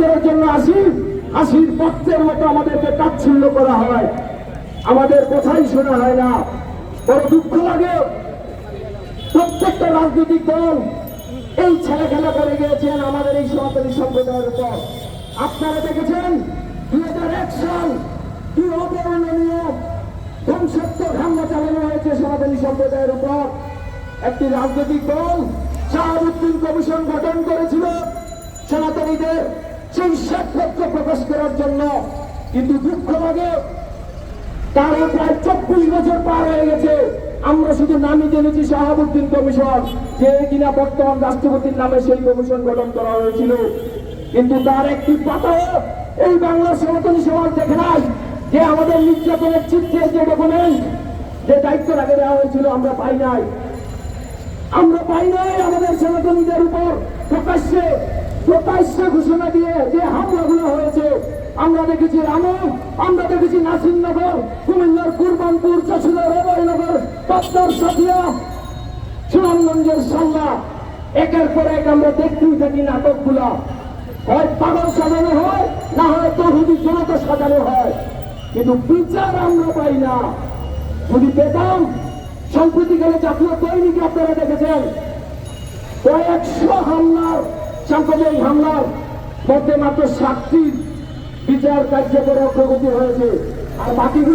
করার জন্য আসি। হাসির পত্রের মতো আমাদেরকে তাচ্ছিল্য করা হয়। আমাদের কথাই শোনা হয় না। বড় দুঃখ লাগে। প্রত্যেকটা রাজনৈতিক দল এই ছেলে খেলা করে গিয়েছেন আমাদের এই সনাতনী সম্প্রদায়ের উপর। আপনারা দেখেছেন? দুই হাজার এক সাল কি অবর্ণনীয় ধ্বংসাত্মক হামলা চালানো হয়েছে সনাতনী সম্প্রদায়ের উপর। একটি রাজনৈতিক দল শাহাবুদ্দিন কমিশন গঠন করেছিল। সনাতনীদের সেই শ্বেতপত্র প্রকাশ করার জন্য কিন্তু দুঃখ লাগে। তারও প্রায় চব্বিশ বছর পার হয়ে গেছে। আমরা শুধু নামই জেনেছি, শাহাবুদ্দিন কমিশন, যে কিনা বর্তমান রাষ্ট্রপতির নামে সেই কমিশন গঠন করা হয়েছিল। কিন্তু তার একটি পাতাও এই বাংলা সনাতনী সমাজ দেখে নাই, যে আমাদের নির্যাতনের চিত্রে যে ডকুমেন্ট যে দায়িত্ব রাখে দেওয়া হয়েছিল, আমরা পাই নাই। আমরা পাই নাই আমাদের সনাতনীদের উপর প্রকাশ্যে প্রকাশ্যে ঘোষণা দিয়ে যে হামলাগুলো হয়েছে, আমরা দেখেছি রামু, আমরা দেখেছি নাসিরনগর, কুমিল্লার কুরবানপুর চশুলার অভয়নগর পাবনার সাথিয়া সুনামগঞ্জের সাল্লা একের পর এক আমরা দেখতেই থাকি নাটকগুলা। হয় পাগল সাজানো হয়, না হয় তহুদি জনতা সাজানো হয়। কিন্তু বিচার আমরা পাই না। যদি পেতাম সম্প্রতিকালে জাতীয় দৈনিকে আপনারা দেখেছেন। কয়েকশো হামলার সাম্প্রদায়িক হামলার মধ্যে মাত্র সাতটির বিচার কার্যকর অগ্রগতি হয়েছে। আর বাকিগুলো